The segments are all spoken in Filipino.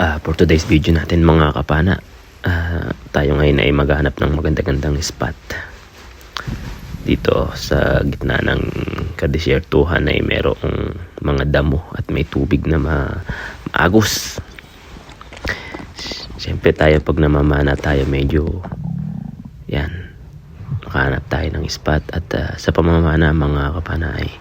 Ah, for today's video natin mga kapana, ah, tayo ngayon ay maghanap ng maganda-gandang spot. Dito sa gitna ng kadesyertuhan ay merong mga damo at may tubig na ma- maagos. Siyempre tayo pag namamana tayo medyo yan makahanap tayo ng spot at ah, sa pamamana mga kapana ay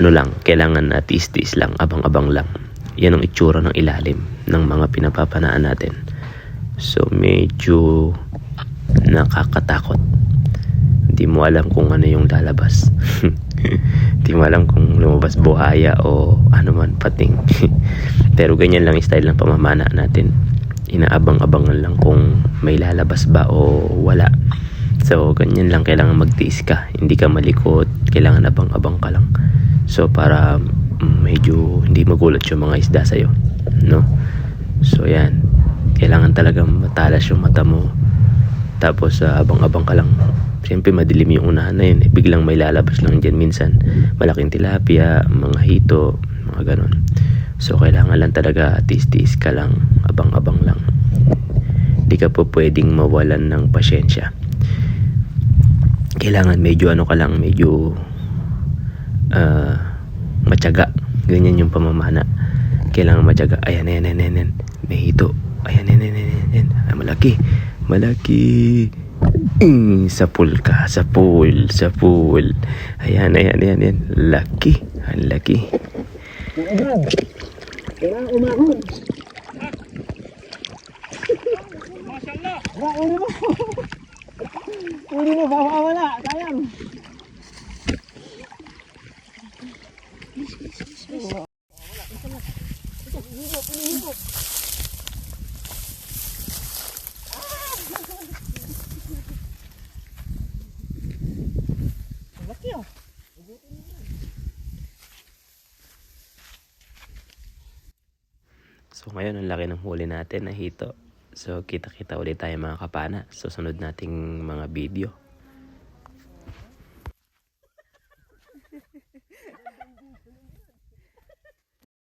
ano lang, kailangan na tiis-tiis lang, abang-abang lang. Yan ang itsura ng ilalim ng mga pinapapanaan natin. So medyo nakakatakot. Hindi mo alam kung ano yung lalabas. Hindi mo alam kung lumabas buhaya o ano man pating. Pero ganyan lang style ng pamamana natin. Inaabang-abangan lang kung may lalabas ba o wala. So, ganyan lang. Kailangan magtiis ka. Hindi ka malikot. Kailangan abang-abang ka lang. So, para medyo hindi magulat yung mga isda sa'yo. No? So, yan. Kailangan talaga matalas yung mata mo. Tapos, ah, abang-abang ka lang. Siyempre, madilim yung unahan na yun. Eh. Biglang may lalabas lang dyan minsan. Malaking tilapia, mga hito, mga ganon. So, kailangan lang talaga tiis-tiis ka lang. Abang-abang lang. Hindi ka po pwedeng mawalan ng pasyensya kailangan medyo ano ka lang, medyo ah matyaga. Ganyan yung pamamana. Kailangan matyaga. Ayan, ayan, ayan, ayan. May. Ayan, ayan, ayan, ayan, ayan. Ay, malaki. Malaki. Mm, sa pool ka. Sa pool. Sa pool. Ayan, ayan, ayan, ayan. Laki. Ang laki. Kailangan umahon. Ba, uli mo. baka wala. Sayang. So ngayon ang laki ng huli natin na hito. So kita-kita ulit tayo mga kapana sa sunod nating mga video.